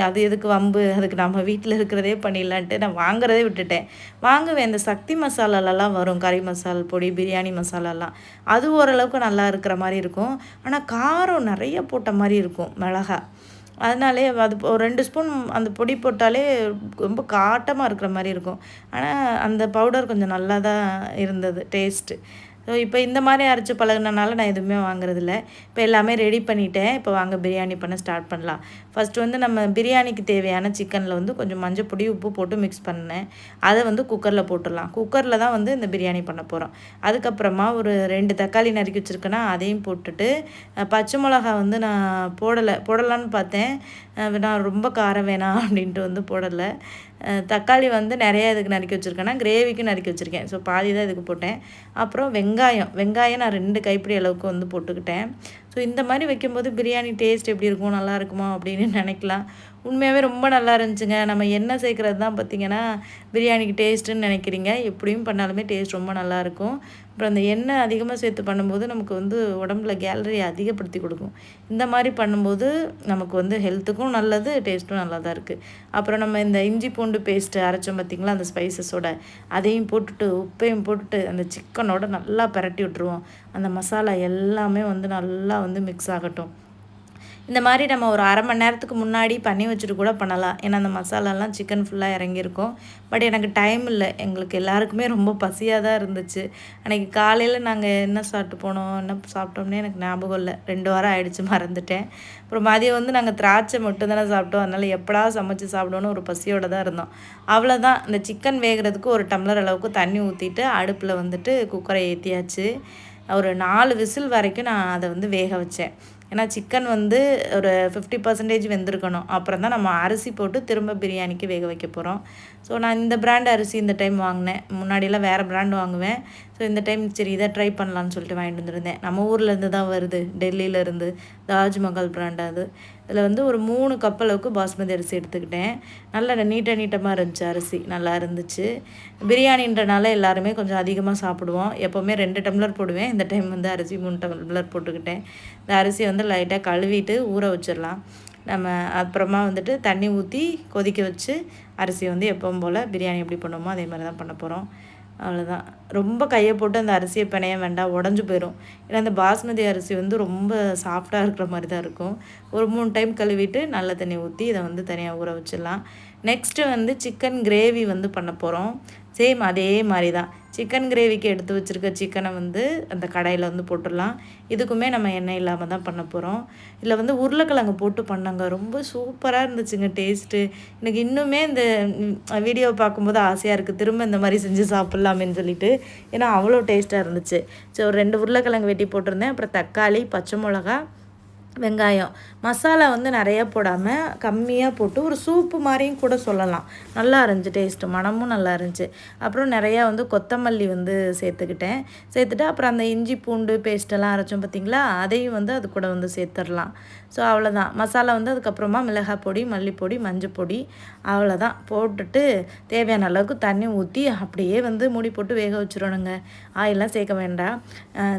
அது எதுக்கு வம்பு? அதுக்கு நம்ம வீட்டில் இருக்கிறதே பண்ணிடலான்ட்டு நான் வாங்குறதே விட்டுட்டேன். வாங்குவேன். இந்த சக்தி மசாலாலெல்லாம் வரும். கறி மசால் பொடி பிரியாணி மசாலாலாம். அது ஓரளவுக்கு நல்லா இருக்கிற மாதிரி இருக்கும். ஆனால் காரம் நிறைய போட்ட மாதிரி இருக்கும் மிளகா. அதனாலே அது ஒரு ரெண்டு ஸ்பூன் அந்த பொடி போட்டாலே ரொம்ப காட்டமாக இருக்கிற மாதிரி இருக்கும். ஆனால் அந்த பவுடர் கொஞ்சம் நல்லா தான் இருந்தது டேஸ்ட்டு ஸோ இப்போ இந்த மாதிரி அரைச்சி பழகினனால நான் எதுவுமே வாங்குறதில்ல. இப்போ எல்லாமே ரெடி பண்ணிட்டேன். இப்போ வாங்க பிரியாணி பண்ண ஸ்டார்ட் பண்ணலாம். ஃபஸ்ட்டு வந்து நம்ம பிரியாணிக்கு தேவையான சிக்கனில் வந்து கொஞ்சம் மஞ்சள் பொடி உப்பு போட்டு மிக்ஸ் பண்ணேன் அதை வந்து குக்கரில் போட்டுடலாம். குக்கரில் தான் வந்து இந்த பிரியாணி பண்ண போகிறோம் அதுக்கப்புறமா ஒரு ரெண்டு தக்காளி நறுக்கி வச்சுருக்கேன்னா அதையும் போட்டுட்டு பச்சை மிளகா வந்து நான் போடலை போடலான்னு பார்த்தேன். நான் ரொம்ப காரம் வேணாம் அப்படின்ட்டு வந்து போடலை. தக்காளி வந்து நிறையா இதுக்கு நறுக்கி வச்சுருக்கேன்னா கிரேவிக்கும் நறுக்கி வச்சுருக்கேன். ஸோ பாதி தான் இதுக்கு போட்டேன். அப்புறம் வெங்காயம். வெங்காயம் நான் ரெண்டு கைப்பிடி அளவுக்கு வந்து போட்டுக்கிட்டேன். ஸோ இந்த மாதிரி வைக்கும்போது பிரியாணி டேஸ்ட் எப்படி இருக்கும்? நல்லா இருக்குமா? அப்படின்னு நினைக்கலாம். உண்மையாகவே ரொம்ப நல்லா இருந்துச்சுங்க. நம்ம எண்ணெய் சேர்க்குறது தான் பார்த்திங்கன்னா பிரியாணிக்கு டேஸ்ட்டுன்னு நினைக்கிறீங்க. எப்படியும் பண்ணாலுமே டேஸ்ட் ரொம்ப நல்லாயிருக்கும் அப்புறம் அந்த எண்ணெய் அதிகமாக சேர்த்து பண்ணும்போது நமக்கு வந்து உடம்புல கேலரி அதிகப்படுத்தி கொடுக்கும். இந்த மாதிரி பண்ணும்போது நமக்கு வந்து ஹெல்த்துக்கும் நல்லது டேஸ்ட்டும் நல்லா தான் இருக்குது அப்புறம் நம்ம இந்த இஞ்சி பூண்டு பேஸ்ட்டு அரைச்சோம் பார்த்திங்களா அந்த ஸ்பைசஸோட அதையும் போட்டுட்டு உப்பையும் போட்டுட்டு அந்த சிக்கனோட நல்லா பரட்டி விட்டுருவோம். அந்த மசாலா எல்லாமே வந்து நல்லா வந்து மிக்ஸ் ஆகட்டும். இந்த மாதிரி நம்ம ஒரு அரை மணி நேரத்துக்கு முன்னாடி பண்ணி வச்சுட்டு கூட பண்ணலாம். ஏன்னா அந்த மசாலாலாம் சிக்கன் ஃபுல்லாக இறங்கியிருக்கும். பட் எனக்கு டைம் இல்லை. எங்களுக்கு எல்லாருக்குமே ரொம்ப பசியாக தான் இருந்துச்சு. அன்றைக்கி காலையில் நாங்கள் என்ன சாப்பிட்டு போனோம் என்ன சாப்பிட்டோம்னே எனக்கு ஞாபகம் இல்லை. ரெண்டு வாரம் ஆயிடுச்சு மறந்துட்டேன். அப்புறம் மதியம் வந்து நாங்கள் திராட்சை மட்டும் தானே சாப்பிட்டோம். அதனால் எப்படா சமைச்சு சாப்பிடணும்னு ஒரு பசியோடு தான் இருந்தோம். அவ்வளோதான் இந்த சிக்கன் வேகிறதுக்கு ஒரு டம்ளர் அளவுக்கு தண்ணி ஊற்றிட்டு அடுப்பில் வந்துட்டு குக்கரை ஏற்றியாச்சு ஒரு நாலு விசில் வரைக்கும் நான் அதை வந்து வேக வச்சேன். ஏன்னா சிக்கன் வந்து ஒரு ஃபிஃப்டி பர்சன்டேஜ் வெந்திருக்கணும். அப்புறம் தான் நம்ம அரிசி போட்டு திரும்ப பிரியாணிக்கு வேக வைக்க போகிறோம் ஸோ நான் இந்த பிராண்ட் அரிசி இந்த டைம் வாங்கினேன். முன்னாடியெல்லாம் வேறு பிராண்ட் வாங்குவேன். ஸோ இந்த டைம் சரி இதை ட்ரை பண்ணலான்னு சொல்லிட்டு வாங்கிட்டு வந்துருந்தேன். நம்ம ஊர்லேருந்து தான் வருது. டெல்லியிலேருந்து தாஜ்மஹால் பிராண்ட் அது. இதில் வந்து ஒரு மூணு கப் அளவுக்கு பாஸ்மதி அரிசி எடுத்துக்கிட்டேன். நல்லா நீட்டாக நீட்டமாக இருந்துச்சு அரிசி. நல்லா இருந்துச்சு. பிரியாணின்றனால எல்லாருமே கொஞ்சம் அதிகமாக சாப்பிடுவோம். எப்போவுமே ரெண்டு டம்ளர் போடுவேன். இந்த டைம் வந்து அரிசி மூணு டம்ளர் போட்டுக்கிட்டேன். இந்த அரிசியை வந்து லைட்டாக கழுவிட்டு ஊற வச்சிடலாம். நம்ம அப்புறமா வந்துட்டு தண்ணி ஊற்றி கொதிக்க வச்சு அரிசி வந்து எப்பவும் போல் பிரியாணி எப்படி பண்ணுவோமோ அதே மாதிரி தான் பண்ண போகிறோம் அவ்வளோதான் ரொம்ப கையை போட்டு அந்த அரிசியை பிணைய வேண்டாம் உடஞ்சி போயிடும் ஏன்னா அந்த பாஸ்மதி அரிசி வந்து ரொம்ப சாஃப்டாக இருக்கிற மாதிரி தான் இருக்கும். ஒரு மூணு டைம் கழுவிட்டு நல்ல தண்ணி ஊற்றி இதை வந்து தனியாக ஊற வச்சிடலாம். நெக்ஸ்ட்டு வந்து சிக்கன் கிரேவி வந்து பண்ண போகிறோம் சேம் அதே மாதிரி தான் சிக்கன் கிரேவிக்கு எடுத்து வச்சுருக்க சிக்கனை வந்து அந்த கடையில் வந்து போட்டுடலாம். இதுக்குமே நம்ம எண்ணெய் இல்லாமல் தான் பண்ண போகிறோம் இதில் வந்து உருளைக்கிழங்கு போட்டு பண்ணாங்க. ரொம்ப சூப்பராக இருந்துச்சுங்க டேஸ்ட்டு எனக்கு இன்னுமே இந்த வீடியோ பார்க்கும்போது ஆசையாக இருக்குது திரும்ப இந்த மாதிரி செஞ்சு சாப்பிட்லாமேன்னு சொல்லிட்டு. ஏன்னா அவ்வளோ டேஸ்ட்டாக இருந்துச்சு. ஸோ ரெண்டு உருளைக்கிழங்கு வெட்டி போட்டிருந்தேன். அப்புறம் தக்காளி பச்சை மிளகா வெங்காயம் மசாலா வந்து நிறையா போடாமல் கம்மியாக போட்டு ஒரு சூப்பு மாதிரியும் கூட சொல்லலாம். நல்லா இருந்துச்சு டேஸ்ட்டு மனமும் நல்லா இருந்துச்சு. அப்புறம் நிறையா வந்து கொத்தமல்லி வந்து சேர்த்துக்கிட்டேன். சேர்த்துட்டு அப்புறம் அந்த இஞ்சி பூண்டு பேஸ்ட்டெல்லாம் அரைச்சோம் பார்த்திங்களா அதையும் வந்து அது கூட வந்து சேர்த்துடலாம். ஸோ அவ்வளோதான் மசாலா வந்து அதுக்கப்புறமா மிளகாய் பொடி மல்லிப்பொடி மஞ்சள் பொடி அவ்வளோதான் போட்டுட்டு தேவையான அளவுக்கு தண்ணி ஊற்றி அப்படியே வந்து மூடி போட்டு வேக வச்சிடணுங்க. ஆயிலெலாம் சேர்க்க வேண்டாம்.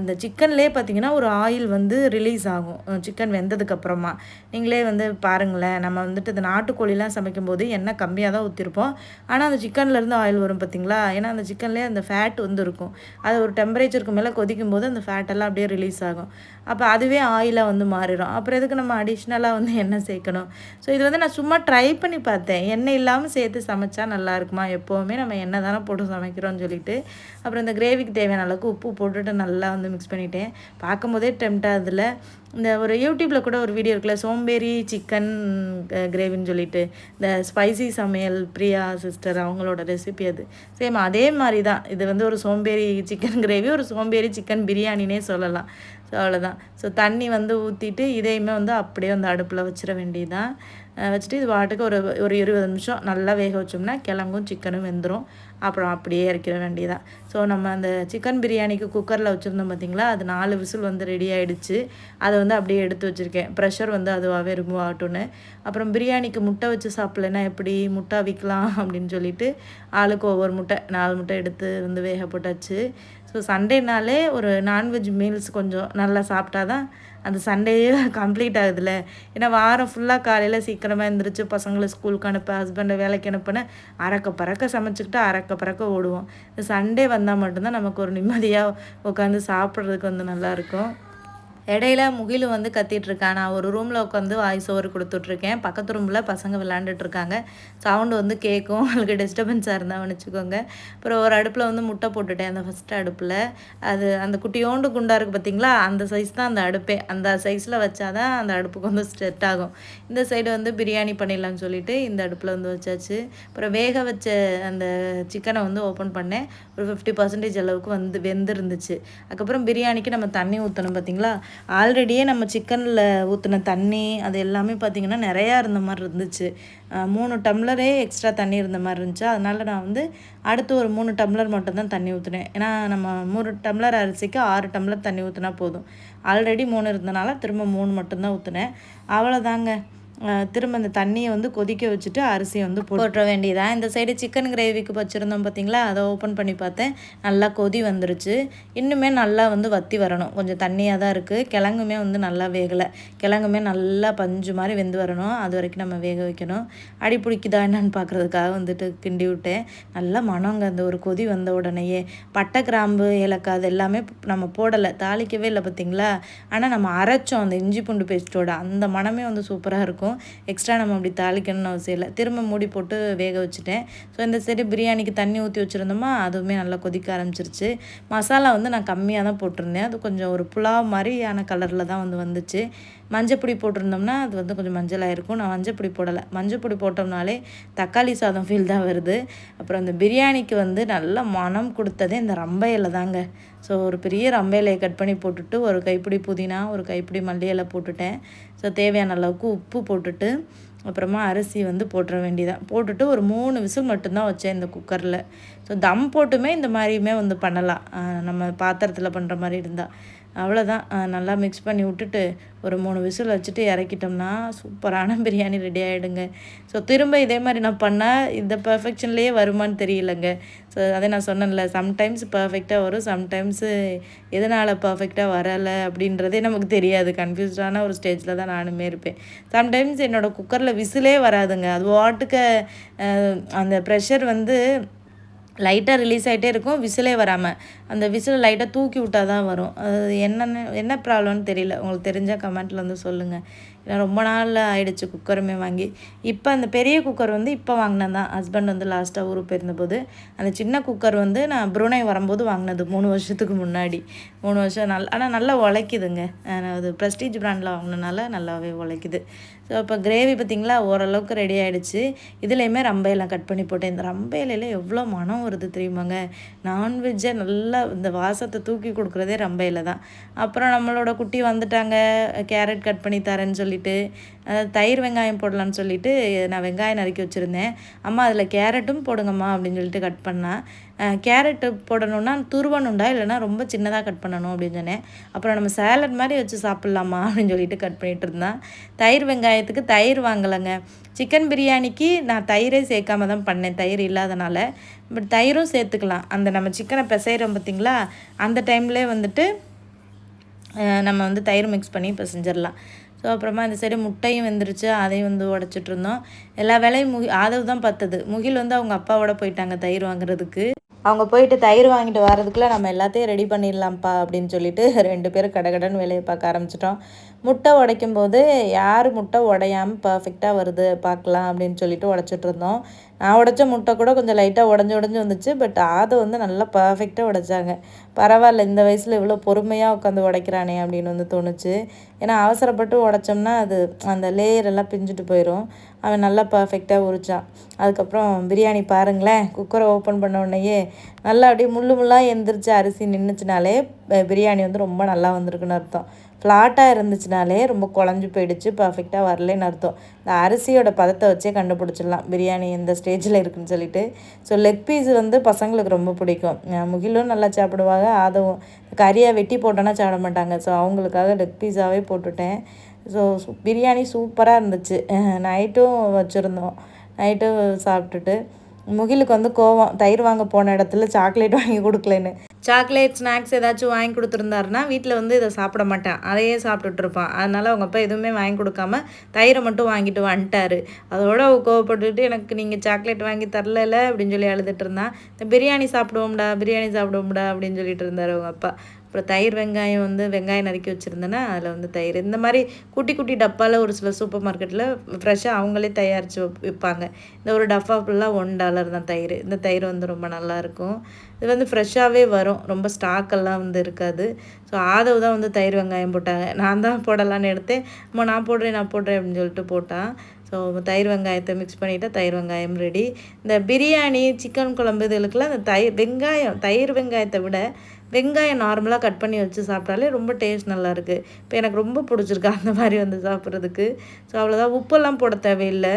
இந்த சிக்கன்லேயே பார்த்திங்கன்னா ஒரு ஆயில் வந்து ரிலீஸ் ஆகும். சிக்கன் சிக்கன் வெந்ததுக்கப்புறமா. நீங்களே வந்து பாருங்களேன். நம்ம வந்துட்டு இந்த நாட்டுக்கோழிலாம் சமைக்கும்போது எண்ணெய் கம்மியாக தான் ஊற்றிருப்போம் ஆனால் அந்த சிக்கன்லேருந்து ஆயில் வரும் பார்த்திங்களா ஏன்னா அந்த சிக்கன்லேயே அந்த ஃபேட் வந்து இருக்கும். அது ஒரு டெம்பரேச்சருக்கு மேலே கொதிக்கும் போது அந்த ஃபேட்டெல்லாம் அப்படியே ரிலீஸ் ஆகும். அப்போ அதுவே ஆயிலாக வந்து மாறிடும். அப்புறம் எதுக்கு நம்ம அடிஷ்னலாக வந்து எண்ணெய் சேர்க்கணும். ஸோ இது வந்து நான் சும்மா ட்ரை பண்ணி பார்த்தேன். எண்ணெய் இல்லாமல் சேர்த்து சமைச்சா நல்லா இருக்குமா? எப்போவுமே நம்ம எண்ணெய் தானே போட்டு சமைக்கிறோம்னு சொல்லிட்டு. அப்புறம் இந்த கிரேவிக்கு தேவையான அளவுக்கு உப்பு போட்டுட்டு நல்லா வந்து மிக்ஸ் பண்ணிட்டேன். பார்க்கும்போதே டெம்ட் அதில் இந்த ஒரு யூடியூப்பில் கூட ஒரு வீடியோ இருக்குல்ல சோம்பேறி சிக்கன் கிரேவின்னு சொல்லிட்டு. இந்த ஸ்பைசி சமையல் பிரியா சிஸ்டர் அவங்களோட ரெசிபி அது. சேம் அதே மாதிரி தான் இது வந்து ஒரு சோம்பேறி சிக்கன் கிரேவி ஒரு சோம்பேறி சிக்கன் பிரியாணினே சொல்லலாம். ஸோ அவ்வளோதான் ஸோ தண்ணி வந்து ஊற்றிட்டு இதையுமே வந்து அப்படியே வந்து அடுப்பில் வச்சிட வேண்டியதுதான். வச்சுட்டு இது வாட்டுக்கு ஒரு ஒரு இருபது நிமிஷம் நல்லா வேக வச்சோம்னா கிழங்கும் சிக்கனும் வெந்துடும் அப்புறம் அப்படியே இறக்கிற வேண்டியதான் ஸோ நம்ம அந்த சிக்கன் பிரியாணிக்கு குக்கரில் வச்சுருந்தோம் பார்த்திங்களா அது நாலு விசில் வந்து ரெடி ஆகிடுச்சு அதை வந்து அப்படியே எடுத்து வச்சுருக்கேன். ப்ரெஷர் வந்து அதுவாகவே ரிமூவ் ஆகட்டும்னு. அப்புறம் பிரியாணிக்கு முட்டை வச்சு சாப்பிட்லன்னா எப்படி? முட்டை விற்கலாம் அப்படின்னு சொல்லிட்டு ஆளுக்கு ஒவ்வொரு முட்டை நாலு முட்டை எடுத்து வந்து வேக போட்டாச்சு. ஸோ சண்டேனாலே ஒரு நான்வெஜ் மீல்ஸ் கொஞ்சம் நல்லா சாப்பிட்டா தான் அந்த சண்டேயே கம்ப்ளீட் ஆகுதுல்ல. ஏன்னா வாரம் ஃபுல்லாக காலையில் சீக்கிரமாக எழுந்திரிச்சு பசங்களை ஸ்கூலுக்கு அனுப்ப ஹஸ்பண்டை வேலைக்கு அனுப்புன அறக்க பறக்க சமைச்சிக்கிட்டு அறக்க பறக்க ஓடுவோம். சண்டே வந்தால் மட்டும்தான் நமக்கு ஒரு நிம்மதியாக உட்காந்து சாப்பிட்றதுக்கு வந்து நல்லாயிருக்கும் இடையில முகில் வந்து கத்திட்டு நான் ஒரு ரூமில் உட்காந்து வாய்ஸ் ஓவர் கொடுத்துட்ருக்கேன். பக்கத்து ரூமில் பசங்க விளாண்டுட்டு இருக்காங்க சவுண்டு வந்து கேட்கும் அவங்களுக்கு டிஸ்டர்பன்ஸாக இருந்தால் வச்சுக்கோங்க. அப்புறம் ஒரு அடுப்பில் வந்து முட்டை போட்டுட்டேன். அந்த ஃபஸ்ட்டு அடுப்பில். அது அந்த குட்டியோண்டு குண்டா இருக்குது பார்த்தீங்களா அந்த சைஸ் தான் அந்த அடுப்பே. அந்த சைஸில் வச்சாதான் அந்த அடுப்புக்கு வந்து செட் ஆகும். இந்த சைடு வந்து பிரியாணி பண்ணிடலாம்னு சொல்லிட்டு இந்த அடுப்பில் வந்து வச்சாச்சு. அப்புறம் வேக வச்ச அந்த சிக்கனை வந்து ஓப்பன் பண்ணேன். ஒரு ஃபிஃப்டி பர்சன்டேஜ் அளவுக்கு வந்து வெந்திருந்துச்சு. அதுக்கப்புறம் பிரியாணிக்கு நம்ம தண்ணி ஊற்றணும் பார்த்தீங்களா ஆல்ரெடியே நம்ம சிக்கனில் ஊற்றின தண்ணி அது எல்லாமே பார்த்திங்கன்னா நிறையா இருந்த மாதிரி இருந்துச்சு. மூணு டம்ளரே எக்ஸ்ட்ரா தண்ணி இருந்த மாதிரி இருந்துச்சு. அதனால் நான் வந்து அடுத்து ஒரு மூணு டம்ளர் மட்டும்தான் தண்ணி ஊற்றினேன் ஏன்னா நம்ம மூணு டம்ளர் அரிசிக்கு ஆறு டம்ளர் தண்ணி ஊற்றினா போதும். ஆல்ரெடி மூணு இருந்தனால திரும்ப மூணு மட்டும்தான் ஊற்றினேன் அவ்வளோதாங்க திரும்ப அந்த தண்ணியை வந்து கொதிக்க வச்சுட்டு அரிசியை வந்து போட்டுற வேண்டியதாக இந்த சைடு சிக்கன் கிரேவிக்கு வச்சுருந்தோம் பார்த்தீங்களா அதை ஓப்பன் பண்ணி பார்த்தேன். நல்லா கொதி வந்துருச்சு. இன்னுமே நல்லா வந்து வத்தி வரணும். கொஞ்சம் தண்ணியாக தான் இருக்குது கிழங்குமே வந்து நல்லா வேகலை. கிழங்குமே நல்லா பஞ்சு மாதிரி வெந்து வரணும். அது வரைக்கும் நம்ம வேக வைக்கணும். அடி பிடிக்குதா என்னன்னு பார்க்குறதுக்காக வந்துட்டு கிண்டி விட்டேன். நல்லா மனங்க அந்த ஒரு கொதி வந்த உடனேயே. பட்டை கிராம்பு ஏலக்காய் அது எல்லாமே நம்ம போடலை. தாளிக்கவே இல்லை பார்த்தீங்களா ஆனால் நம்ம அரைச்சோம் அந்த இஞ்சி பூண்டு பேஸ்ட்டோட அந்த மனமே வந்து சூப்பராக இருக்கும். இருக்கும் எக்ஸ்ட்ரா நம்ம அப்படி தாளிக்கணும்னு அவசியம் இல்லை. திரும்ப மூடி போட்டு வேக வச்சுட்டேன். ஸோ இந்த சைடு பிரியாணிக்கு தண்ணி ஊற்றி வச்சுருந்தோமா அதுவுமே நல்லா கொதிக்க ஆரம்பிச்சிருச்சு. மசாலா வந்து நான் கம்மியாக தான் போட்டிருந்தேன். அது கொஞ்சம் ஒரு புலாவ் மாதிரியான கலரில் தான் வந்து வந்துச்சு. மஞ்சப்பொடி போட்டிருந்தோம்னா அது வந்து கொஞ்சம் மஞ்சளாக இருக்கும் நான் மஞ்சப்பொடி போடலை. மஞ்சப்பொடி போட்டோம்னாலே தக்காளி சாதம் ஃபீல் தான் வருது. அப்புறம் அந்த பிரியாணிக்கு வந்து நல்ல மனம் கொடுத்ததே இந்த ரம்பையில் தாங்க. ஸோ ஒரு பெரிய ரம்பையிலையை கட் பண்ணி போட்டுட்டு ஒரு கைப்பிடி புதினா ஒரு கைப்பிடி மல்லி இலை போட்டுட்டேன். ஸோ தேவையான அளவுக்கு உப்பு போட்டுட்டு அப்புறமா அரிசி வந்து போட்டுற வேண்டியதான் போட்டுட்டு ஒரு மூணு விசில் மட்டும்தான் வச்சேன் இந்த குக்கரில். ஸோ தம் போட்டுமே இந்த மாதிரியுமே வந்து பண்ணலாம். நம்ம பாத்திரத்தில் பண்ணுற மாதிரி இருந்தால் அவ்வளோதான் நல்லா மிக்ஸ் பண்ணி விட்டுட்டு ஒரு மூணு விசில் வச்சுட்டு இறக்கிட்டோம்னா சூப்பரான பிரியாணி ரெடி ஆகிடுங்க ஸோ திரும்ப இதே மாதிரி நான் பண்ணால் இந்த பர்ஃபெக்ஷன்லேயே வருமானு தெரியலங்க. ஸோ அதை நான் சொன்னேன்ல சம்டைம்ஸ் பர்ஃபெக்டாக வரும் சம்டைம்ஸு எதனால் பர்ஃபெக்டாக வரலை அப்படின்றதே நமக்கு தெரியாது. கன்ஃபியூஸ்டான ஒரு ஸ்டேஜில் தான் நானுமே இருப்பேன். சம்டைம்ஸ் என்னோடய குக்கரில் விசிலே வராதுங்க. அது வாட்டுக்க அந்த ப்ரெஷர் வந்து லைட்டாக ரிலீஸ் ஆகிட்டே இருக்கும் விசிலே வராமல் அந்த விசில் லைட்டாக தூக்கி விட்டால் தான் வரும். அது என்னென்னு என்ன ப்ராப்ளம்னு தெரியல. உங்களுக்கு தெரிஞ்சால் கமெண்ட்டில் வந்து சொல்லுங்கள் ஏன்னா ரொம்ப நாளில் ஆயிடுச்சு குக்கருமே வாங்கி. இப்போ அந்த பெரிய குக்கர் வந்து இப்போ வாங்கினது தான். ஹஸ்பண்ட் வந்து லாஸ்ட்டாக ஊருக்கு போயிருந்தபோது அந்த சின்ன குக்கர் வந்து நான் புருணை வரும்போது வாங்கினது மூணு வருஷத்துக்கு முன்னாடி. மூணு வருஷம் நல் ஆனால் நல்லா உழைக்குதுங்க. அது ப்ரெஸ்டீஜ் ப்ராண்டில் வாங்கினனால நல்லாவே உழைக்குது. ஸோ இப்போ கிரேவி பார்த்திங்களா ஓரளவுக்கு ரெடி ஆகிடுச்சு இதுலேயுமே ரம்பையெல்லாம் கட் பண்ணி போட்டேன். இந்த ரம்பையில எவ்வளோ மனம் வருது தெரியுமாங்க? நான்வெஜ்ஜை நல்லா இந்த வாசத்தை தூக்கி கொடுக்குறதே ரம்பையில் தான். அப்புறம் நம்மளோட குட்டி வந்துட்டாங்க. கேரட் கட் பண்ணி தரேன்னு சொல்லிட்டு தயிர் வெங்காயம் போடலான்னு சொல்லிட்டு நான் வெங்காயம் நறுக்கி வச்சுருந்தேன். அம்மா அதில் கேரட்டும் போடுங்கம்மா அப்படின்னு சொல்லிட்டு கட் பண்ணேன் கேரட்டு போடணுன்னா துருவணுண்டா இல்லைனா ரொம்ப சின்னதாக கட் பண்ணணும் அப்படின்னு சொன்னேன். அப்புறம் நம்ம சேலட் மாதிரி வச்சு சாப்பிட்லாமா அப்படின்னு சொல்லிட்டு கட் பண்ணிகிட்டு இருந்தேன். தயிர் வெங்காயத்துக்கு தயிர் வாங்கலைங்க. சிக்கன் பிரியாணிக்கு நான் தயிரே சேர்க்காம தான் பண்ணேன். தயிர் இல்லாதனால. பட் தயிரும் சேர்த்துக்கலாம். அந்த நம்ம சிக்கனை பிசைகிறோம் பார்த்திங்களா? அந்த டைம்லேயே வந்துட்டு நம்ம வந்து தயிர் மிக்ஸ் பண்ணி இப்போ செஞ்சிடலாம் ஸோ அப்புறமா இந்த சைடு முட்டையும் வெந்துருச்சு. அதையும் வந்து உடச்சிட்டு இருந்தோம். எல்லா வேலையும் முகி ஆதவு தான் பத்துது முகில் வந்து அவங்க அப்பாவோட போயிட்டாங்க தயிர் வாங்குறதுக்கு. அவங்க போயிட்டு தயிர் வாங்கிட்டு வரதுக்குள்ளே நம்ம எல்லாத்தையும் ரெடி பண்ணிடலாம்ப்பா அப்படின்னு சொல்லிட்டு ரெண்டு பேரும் கடகடன்னு வேலையை பார்க்க ஆரம்பிச்சிட்டோம். முட்டை உடைக்கும் போது யார் முட்டை உடையாமல் பர்ஃபெக்டாக வருது பார்க்கலாம் அப்படின்னு சொல்லிட்டு உடச்சிட்டு இருந்தோம். நான் உடச்ச முட்டை கூட கொஞ்சம் லைட்டாக உடஞ்சி உடஞ்சி வந்துச்சு பட் அதை வந்து நல்லா பர்ஃபெக்டாக உடைச்சாங்க. பரவாயில்ல இந்த வயசில் இவ்வளோ பொறுமையாக உட்காந்து உடைக்கிறானே அப்படின்னு வந்து தோணுச்சு. ஏன்னா அவசரப்பட்டு உடைச்சோம்னா அது அந்த லேயர் எல்லாம் பிஞ்சிட்டு போயிடும் அவன் நல்லா பர்ஃபெக்டாக உரிச்சான். அதுக்கப்புறம் பிரியாணி பாருங்களேன் குக்கரை ஓப்பன் பண்ண உடனேயே நல்லா அப்படியே முள்ளு முள்ளாக எந்திரிச்சு அரிசி நின்றுச்சுனாலே பிரியாணி வந்து ரொம்ப நல்லா வந்திருக்குன்னு அர்த்தம். ஃப்ளாட்டாக இருந்துச்சுனாலே ரொம்ப குழஞ்சி போயிடுச்சு பர்ஃபெக்டாக வரலன்னு அர்த்தம். இந்த அரிசியோட பதத்தை வச்சே கண்டுபிடிச்சிடலாம். பிரியாணி எந்த ஸ்டேஜில் இருக்குன்னு சொல்லிட்டு. ஸோ லெக் பீஸ் வந்து பசங்களுக்கு ரொம்ப பிடிக்கும். முகிலும் நல்லா சாப்பிடுவாங்க அதுவும் கறியாக வெட்டி போட்டோன்னா சாப்பிட மாட்டாங்க. ஸோ அவங்களுக்காக லெக் பீஸாகவே போட்டுட்டேன். ஸோ பிரியாணி சூப்பராக இருந்துச்சு. நைட்டும் வச்சுருந்தோம். நைட்டும் சாப்பிட்டுட்டு. முகிலுக்கு வந்து கோவம் தயிர் வாங்க போன இடத்துல சாக்லேட் வாங்கி கொடுக்கலன்னு. சாக்லேட் ஸ்நாக்ஸ் ஏதாச்சும் வாங்கி கொடுத்துருந்தாருன்னா வீட்டில் வந்து இதை சாப்பிட மாட்டேன். அதையே சாப்பிட்டுட்ருப்பான் அதனால் அவங்க அப்பா எதுவுமே வாங்கி கொடுக்காம தயிரை மட்டும் வாங்கிட்டு வந்துட்டாரு. அதோட கோவப்பட்டுட்டு எனக்கு நீங்கள் சாக்லேட் வாங்கி தரல அப்படின்னு சொல்லி அழுதுட்டு இருந்தான். இந்த பிரியாணி சாப்பிடுவோம்டா பிரியாணி சாப்பிடுவோம்டா அப்படின்னு சொல்லிட்டு இருந்தார் அவங்க அப்பா. அப்புறம் தயிர் வெங்காயம் வந்து வெங்காயம் நறுக்கி வச்சுருந்தேன்னா அதில் வந்து தயிர். இந்த மாதிரி குட்டி குட்டி டப்பாவில் ஒரு சில சூப்பர் மார்க்கெட்டில் ஃப்ரெஷ்ஷாக அவங்களே தயாரித்து விற்பாங்க இந்த ஒரு டப்பா ஃபுல்லாக ஒன் டாலர் தான் தயிர். இந்த தயிர் வந்து ரொம்ப நல்லாயிருக்கும் இது வந்து ஃப்ரெஷ்ஷாகவே வரும். ரொம்ப ஸ்டாக்கெல்லாம் வந்து இருக்காது. ஸோ ஆதவு தான் வந்து தயிர் வெங்காயம் போட்டாங்க. நான் தான் போடலான்னு எடுத்தேன். அம்மா நான் போடுறேன் நான் போடுறேன் அப்படின்னு சொல்லிட்டு போட்டான். ஸோ தயிர் வெங்காயத்தை மிக்ஸ் பண்ணிவிட்டு தயிர் வெங்காயம் ரெடி இந்த பிரியாணி சிக்கன் குழம்பு இதுகளுக்கெல்லாம் இந்த தயிர் வெங்காயம் தயிர் வெங்காயத்தை விட வெங்காயம் நார்மலாக கட் பண்ணி வச்சு சாப்பிட்டாலே ரொம்ப டேஸ்ட் நல்லாயிருக்கு இப்போ எனக்கு ரொம்ப பிடிச்சிருக்கு அந்த மாதிரி வந்து சாப்பிட்றதுக்கு. ஸோ அவ்வளோதான் உப்பெல்லாம் போட தேவையில்லை.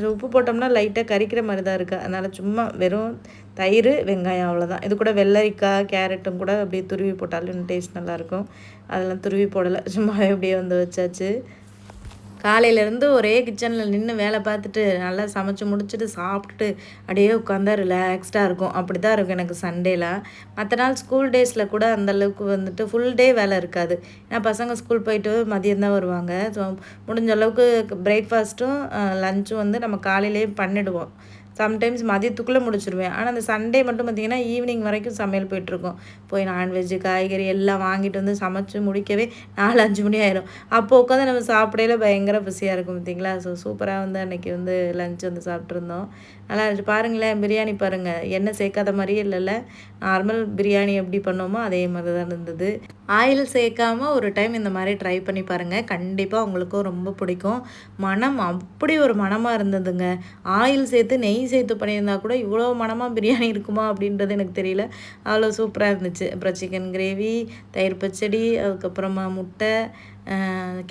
ஸோ உப்பு போட்டோம்னா லைட்டாக கறிக்கிற மாதிரி தான் இருக்குது அதனால் சும்மா வெறும் தயிர் வெங்காயம் அவ்வளோதான் இது கூட வெள்ளரிக்காய் கேரட்டும் கூட அப்படியே துருவி போட்டாலும் டேஸ்ட் நல்லாயிருக்கும் அதெல்லாம் துருவி போடலை. சும்மாவே அப்படியே வந்து வச்சாச்சு. காலையிலேருந்து ஒரே கிச்சனில் நின்று வேலை பார்த்துட்டு நல்லா சமைச்சு முடிச்சுட்டு சாப்பிட்டுட்டு அப்படியே உட்காந்தா ரிலாக்ஸ்டாக இருக்கும். அப்படி தான் இருக்கும் எனக்கு சண்டேலாம் மற்ற நாள் ஸ்கூல் டேஸில் கூட அந்தளவுக்கு வந்துட்டு ஃபுல் டே வேலை இருக்காது. ஏன்னா பசங்க ஸ்கூல் போயிட்டு மதியம் தான் வருவாங்க. ஸோ முடிஞ்ச அளவுக்கு பிரேக்ஃபாஸ்ட்டும் லஞ்சும் வந்து நம்ம காலையிலேயே பண்ணிவிடுவோம் சம்டைம்ஸ் மதியத்துக்குள்ளே முடிச்சிடுவேன் ஆனால் அந்த சண்டே மட்டும் பார்த்திங்கன்னா ஈவினிங் வரைக்கும் சமையல் போயிட்டுருக்கோம். போய் நான்வெஜ்ஜு காய்கறி எல்லாம் வாங்கிட்டு வந்து சமைச்சு முடிக்கவே நாலு அஞ்சு மணி ஆயிரும். அப்போ உட்காந்து நம்ம சாப்பிடையில பயங்கர பசியாக இருக்கும் பார்த்திங்களா ஸோ சூப்பராக வந்து அன்றைக்கி வந்து லஞ்ச் வந்து சாப்பிட்ருந்தோம் நல்லா இருந்துச்சு. பாருங்களேன் பிரியாணி பாருங்கள் எண்ணெய் சேர்க்காத மாதிரியே இல்லைல்ல. நார்மல் பிரியாணி எப்படி பண்ணோமோ அதே மாதிரி தான் இருந்தது. ஆயில் சேர்க்காமல் ஒரு டைம் இந்த மாதிரி ட்ரை பண்ணி பாருங்கள் கண்டிப்பாக உங்களுக்கும் ரொம்ப பிடிக்கும். மனம் அப்படி ஒரு மனமாக இருந்ததுங்க. ஆயில் சேர்த்து நெய் சேர்த்து பண்ணியிருந்தா கூட இவ்வளோ மனமாக பிரியாணி இருக்குமா அப்படின்றது எனக்கு தெரியல. அவ்வளோ சூப்பராக இருந்துச்சு. அப்புறம் சிக்கன் கிரேவி தயிர் பச்சடி அதுக்கப்புறமா முட்டை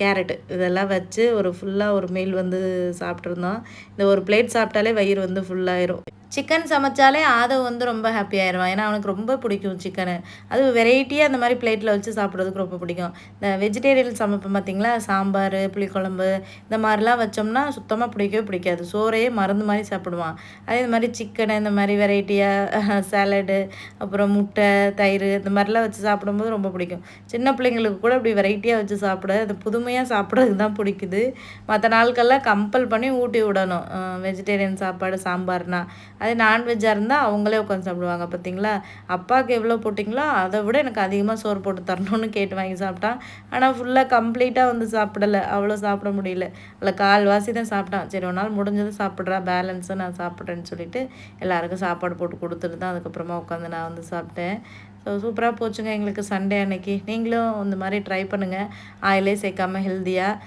கேரட்டு இதெல்லாம் வச்சு ஒரு ஃபுல்லாக ஒரு மீல் வந்து சாப்பிட்ருந்தோம் இந்த ஒரு பிளேட் சாப்பிட்டாலே வயிறு வந்து ஃபுல்லாயிரும் சிக்கன் சமைச்சாலே ஆதவ் வந்து ரொம்ப ஹாப்பி ஆயிடுவான் ஏன்னா அவனுக்கு ரொம்ப பிடிக்கும் சிக்கனு அது வெரைட்டியாக அந்த மாதிரி பிளேட்டில் வச்சு சாப்பிட்றதுக்கு ரொம்ப பிடிக்கும். இந்த வெஜிடேரியன் சமைப்போம் பார்த்திங்களா? சாம்பார் புளிக்குழம்பு இந்த மாதிரிலாம் வச்சோம்னா சுத்தமாக பிடிக்கவே பிடிக்காது. சோறையே மருந்து மாதிரி சாப்பிடுவான். அதே இந்த மாதிரி சிக்கனு இந்த மாதிரி வெரைட்டியாக சாலடு அப்புறம் முட்டை தயிர் இந்த மாதிரிலாம் வச்சு சாப்பிடும்போது ரொம்ப பிடிக்கும். சின்ன பிள்ளைங்களுக்கு கூட இப்படி வெரைட்டியாக வச்சு சாப்பிட அது புதுமையாக சாப்பிட்றதுக்கு தான் பிடிக்குது. மற்ற நாட்கள்லாம் கம்பல் பண்ணி ஊட்டி விடணும். வெஜிடேரியன் சாப்பாடு சாம்பார்னா. அதே நான்வெஜ்ஜாக இருந்தால் அவங்களே உட்காந்து சாப்பிடுவாங்க பார்த்தீங்களா அப்பாவுக்கு எவ்வளோ போட்டிங்களோ அதை விட எனக்கு அதிகமாக சோறு போட்டு தரணும்னு கேட்டு வாங்கி சாப்பிட்டான் ஆனால் ஃபுல்லாக கம்ப்ளீட்டாக வந்து சாப்பிடலை. அவ்வளோ சாப்பிட முடியல. அதில் கால்வாசி தான் சாப்பிட்டான். சரி ஒரு நாள் முடிஞ்சது சாப்பிட்றா. பேலன்ஸை நான் சாப்பிட்றேன்னு சொல்லிட்டு எல்லாருக்கும் சாப்பாடு போட்டு கொடுத்துட்டு தான் அதுக்கப்புறமா உட்காந்து நான் வந்து சாப்பிட்டேன். ஸோ சூப்பராக போச்சுங்க. எங்களுக்கு சண்டே அன்னைக்கு. நீங்களும் இந்த மாதிரி ட்ரை பண்ணுங்கள் ஆயிலே சேர்க்காமல் ஹெல்த்தியாக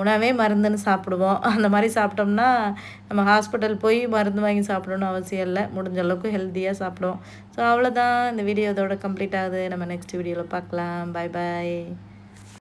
உணவே மருந்துன்னு சாப்பிடுவோம். அந்த மாதிரி சாப்பிட்டோம்னா நம்ம ஹாஸ்பிட்டல் போய் மருந்து வாங்கி சாப்பிடணும்னு அவசியம் இல்லை. முடிஞ்ச அளவுக்கு ஹெல்த்தியாக சாப்பிடுவோம். ஸோ அவ்வளோதான் இந்த வீடியோ இதோட கம்ப்ளீட் ஆகுது. நம்ம நெக்ஸ்ட் வீடியோவில் பார்க்கலாம். பாய் பாய்